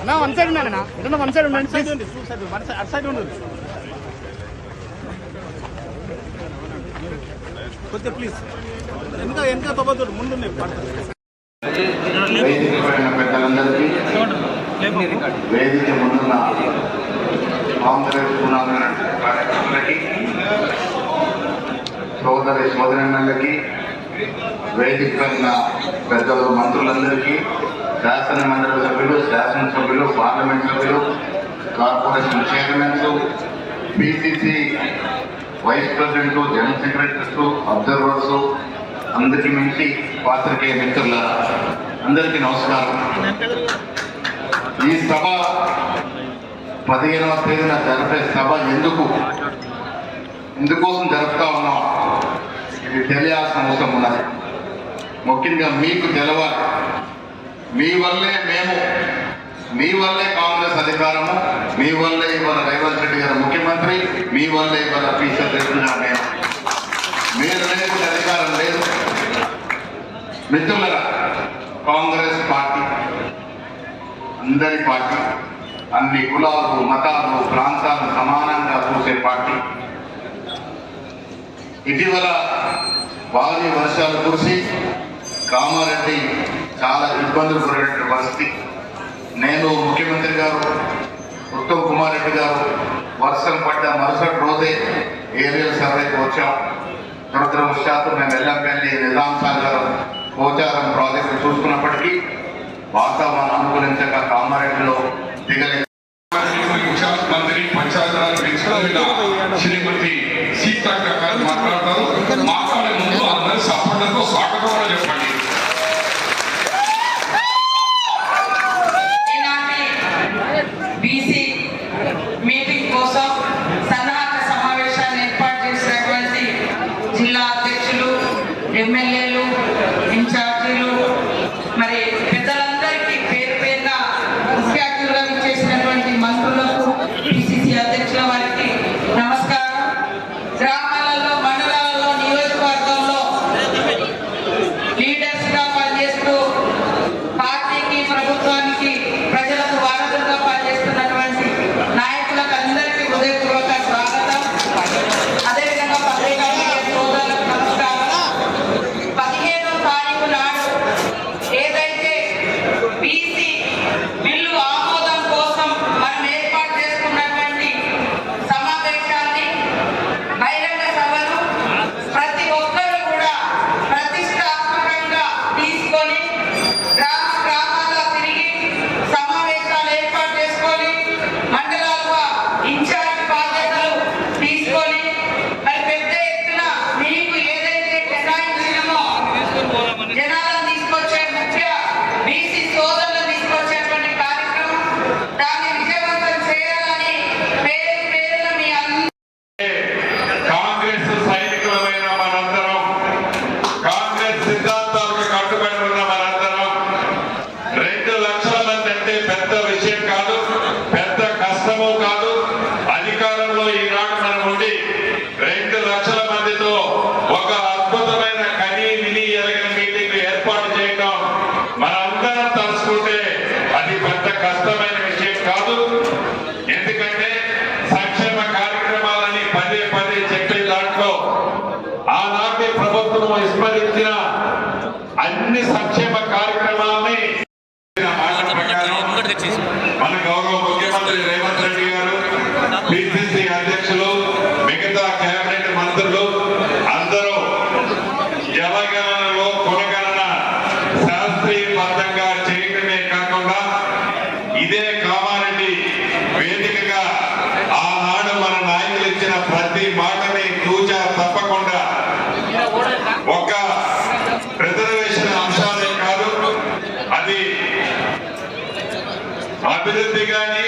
అన్న one side ఉండండి side ఉంది టూ సైడ్ వన్ సైడ్ అటు సైడ్ ఉండదు కొద్దిగా ప్లీజ్ వెనక వెనక తవ్వద్దు ముందు. వేదిక ముందున్న కాంగ్రెస్ పునాదుల కార్యకర్తలకి సోదరి సోదరిమణులకి వేదిక పైన పెద్దలు మంత్రులందరికీ శాసన మండలి సభ్యులు శాసనసభ్యులు పార్లమెంట్ సభ్యులు corporation chairmans PCC vice president general secretaries observers అందరికీ మించి పాత్రికేయ మిత్రుల అందరికీ నమస్కారం. ఈ సభ పదిహేనవ తేదీన జరిపే సభ ఎందుకు? ఎందుకోసం జరుపుతా ఉన్నాం? ఇది తెలియాల్సిన అవసరం ఉన్నది. ముఖ్యంగా మీకు తెలవాలి. మీ వల్లే మేము మీ వల్లే కాంగ్రెస్ అధికారము మీ వల్లే ఇవాళ రేవంత్ రెడ్డి గారు ముఖ్యమంత్రి మీ వల్లే ఇవాళ పీసీఆర్ రెడ్డి నేను మీరు లేకపోతే అధికారం లేదు. మిత్రులరా కాంగ్రెస్ పార్టీ అందరి పార్టీ అన్ని కులాలు మతాలు ప్రాంతాలు సమానంగా చూసే పార్టీ. ఇటీవల భారీ వర్షాలు కురిసి కామారెడ్డి చాలా ఇబ్బందులు పడిన పరిస్థితి. నేను ముఖ్యమంత్రి గారు ఉత్తమ్ కుమార్ రెడ్డి గారు వర్షం పడ్డ మరుసటి రోజే ఏరియల్ సర్వేకి వచ్చాం. దురదృష్టవశాత్తు మేము ఎల్లంపల్లి నిజాం సాగర్ పోచారం ప్రాజెక్టు చూసుకున్నప్పటికీ వాతావరణం అనుకూలించక కామారెడ్డిలో దిగలే మంత్రి పంచాయతీరాజ్ పెంచుకున్న శ్రీమతి సీతక్క గారు మాట్లాడతారు. మాట్లాడే ముందు అందరి సపోర్ట్లతో స్వాగతం ఎమ్మెల్యేలు ఇన్ఛార్జీలు సిద్ధాంతాలకు కట్టుబడి ఉన్న మనందరం. రెండు లక్షల మంది అంటే పెద్ద విషయం కాదు పెద్ద కష్టము కాదు. అధికారంలో ఈనాడు మనం ఉండి రెండు లక్షల మందితో ఒక అద్భుతమైన కని విని ఎరగిన మీటింగ్ ఏర్పాటు చేయడం మనందరం తలుచుకుంటే అది పెద్ద కష్టమైన కూటమి ప్రభుత్వం విస్మరించిన అన్ని సంక్షేమ కార్యక్రమాలని మన గౌరవ ముఖ్యమంత్రి రేవంత్ రెడ్డి గారు బిసిసి అధ్యక్షులు మిగతా కేబినెట్ మంత్రులు అందరూ జలగణనలో కొనగలన శాస్త్రీయ బద్దంగా మంత్రి కానీ